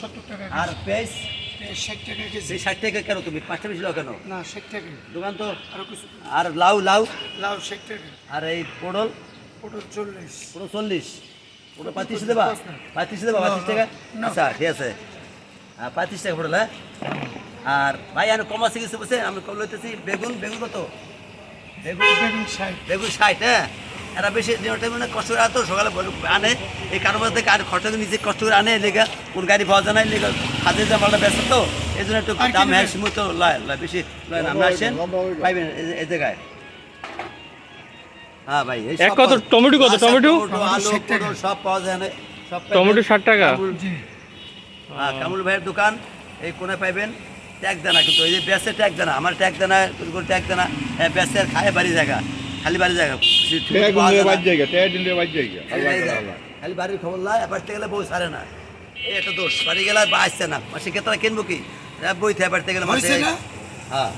সত্তর। টাকা আর পেঁয়াজ? ষাট টাকা কেজি। ষাট টাকা কেন তুমি? পাঁচটা বেশি কেন? না ষাট টাকা। দোকান তো? আরও কিছু। আর লাউ লাউ? লাউ ষাট টাকা। আর এই পটল? পটল চল্লিশ। পুরো চল্লিশ। পুরো পঁয়ত্রিশ দেবা? পঁয়ত্রিশ দেবা পঁয়ত্রিশ টাকা? আচ্ছা ঠিক আছে। হ্যাঁ পঁয়ত্রিশ টাকা পটল হ্যাঁ? আর ভাই আমি কম আছে কিছু বলছে আমি কম লইতেছি। বেগুন বেগুন কত? বেগুন বেগুন ষাট। বেগুন ষাট হ্যাঁ? এরা বেশি মানে কষ্ট করে আতো সকালে আনে। এই কারোবার থেকে আর খরচা করে নিজে কষ্ট করে আনে লেগা কোন গাড়ি পাওয়া যায় না লেগা হাতে যা মালটা ব্যস্ত তো এই জন্য একটু দাম হ্যাঁ নেবেন? সময় তো লয় লয় বেশি লয় না। আমরা আসেন পাইবেন এই- জায়গায়। হ্যাঁ ভাই এক কত? টমেটো কত? আচ্ছা, টমেটো? আলু সব পাওয়া যায় না সব টমেটো ষাট টাকা? হ্যাঁ কামরুল ভাইয়ের দোকান এই কোনে পাইবেন ট্যাগ দেনা কিন্তু। এই যে ব্যাসে ট্যাগ দেনা আমার ট্যাগ দেনা করে ট্যাগ দেনা ব্যাসের খায় বাড়ি জায়গা। খালি বাড়ি জায়গা। খালি বাড়ির খবর লাই এবার গেলে বউ সারে না। এটা একটা দোষ বাড়ি গেলে আর বা আসছে না। মাসে কেতটা কিনবো কি? বই থেকে বাড়িতে গেলে মাসে? হ্যাঁ।